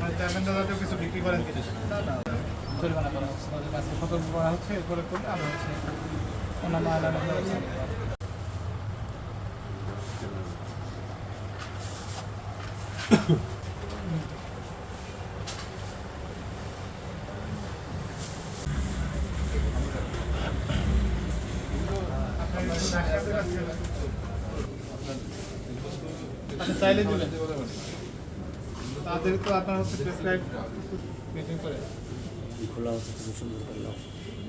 মানে কিছু বিক্রি করেন না না জরিমানা করা হচ্ছে। তাদের কাছে সতর্ক করা হচ্ছে এরপরে করলে আমরা হচ্ছে অন্যান্য চাইলে দিবেন। তাদের তো আপনার হচ্ছে প্রেসক্রাইব মিটিং করে। খোলা হচ্ছে তুমি সুন্দর করলাম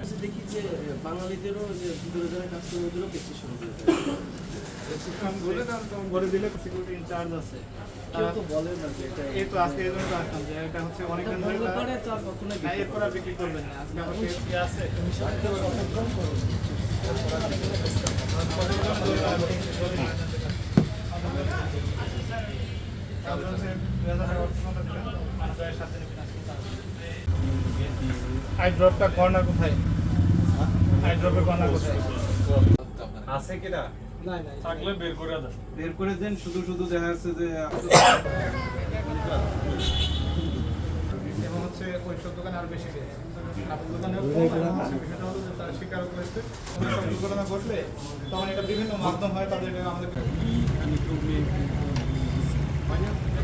আচ্ছা দেখি যে বাঙালিদেরও যে ভিতরে যারা কাজ করে ওদেরও পেতে শুরু করে দেয়। প্রশিক্ষণ করে করে দিলে সিকিউরিটি ইনচার্জ আছে। কেউ তো বলে না যে এটা এই তো আজকে এই জন্য তো আসলাম যে এটা হচ্ছে অনেক দিন ধরে বলতে তারা- পারে তো আর কখনো এরপর আর বিক্রি করবেন না আজকে আমার টেস্ট কি আছে। আই ড্রপটা কর্নার কোথায়? আই ড্রপের কর্নার কোথায়? আছে কিনা? নাই নাই। থাকলে বের করে দেন। বের করে দেন শুধু শুধু দেখা যাচ্ছে যে এবং হচ্ছে ওই সব দোকানে আরও বেশি হলো স্বীকার করেছে। দুর্ঘটনা ঘটলে তখন এটা বিভিন্ন মাধ্যম হয় তাদের এটা আমাদের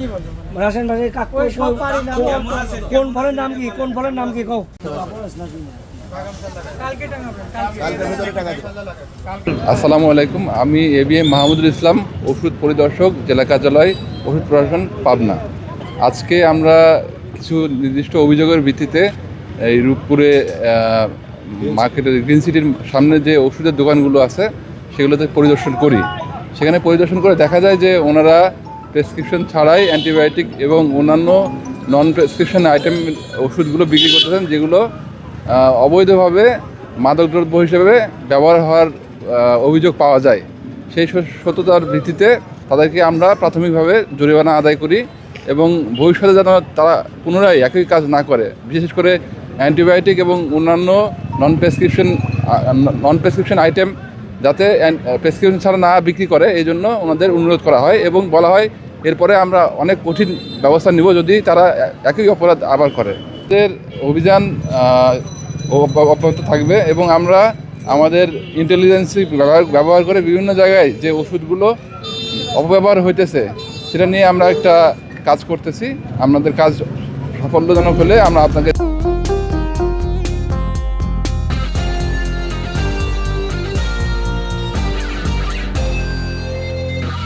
কি বলব রাশিয়ান ভাষায় কাক ওই সব পারি না, আমি কোন- ফলের নাম কি? কোন ফলের নাম কি কও? আসসালামু আলাইকুম আমি A B M Mahmudul Islam ওষুধ পরিদর্শক জেলা কার্যালয় ওষুধ প্রশাসন পাবনা। আজকে আমরা কিছু নির্দিষ্ট অভিযোগের ভিত্তিতে এই রূপপুরে মার্কেটের গ্রিন সিটির সামনে যে ওষুধের দোকানগুলো আছে সেগুলোতে পরিদর্শন করি। সেখানে পরিদর্শন করে দেখা যায় যে ওনারা প্রেসক্রিপশন ছাড়াই অ্যান্টিবায়োটিক এবং অন্যান্য নন প্রেসক্রিপশন আইটেম ওষুধগুলো বিক্রি করতেছেন, যেগুলো অবৈধভাবে মাদকদ্রব্য হিসেবে ব্যবহার হওয়ার অভিযোগ পাওয়া যায়। সেই সত্যতার ভিত্তিতে তাদেরকে আমরা প্রাথমিকভাবে জরিমানা আদায় করি এবং ভবিষ্যতে যেন তারা পুনরায় একই কাজ না করে। বিশেষ করে অ্যান্টিবায়োটিক এবং অন্যান্য non prescription non prescription item যাতে প্রেসক্রিপশন ছাড়া না বিক্রি করে, এই জন্য ওনাদের অনুরোধ করা হয় এবং বলা হয় এরপরে আমরা অনেক কঠিন ব্যবস্থা নিব যদি তারা একই অপরাধ আবার করে। আমাদের অভিযান অব্যাহত থাকবে এবং আমরা আমাদের ইন্টেলিজেন্সি ব্যবহার করে বিভিন্ন জায়গায় যে ওষুধগুলো অপব্যবহার হইতেছে, সেটা নিয়ে আমরা একটা কাজ করতেছি। আপনাদের কাজ সাফল্যজনক হলে আমরা আপনাকে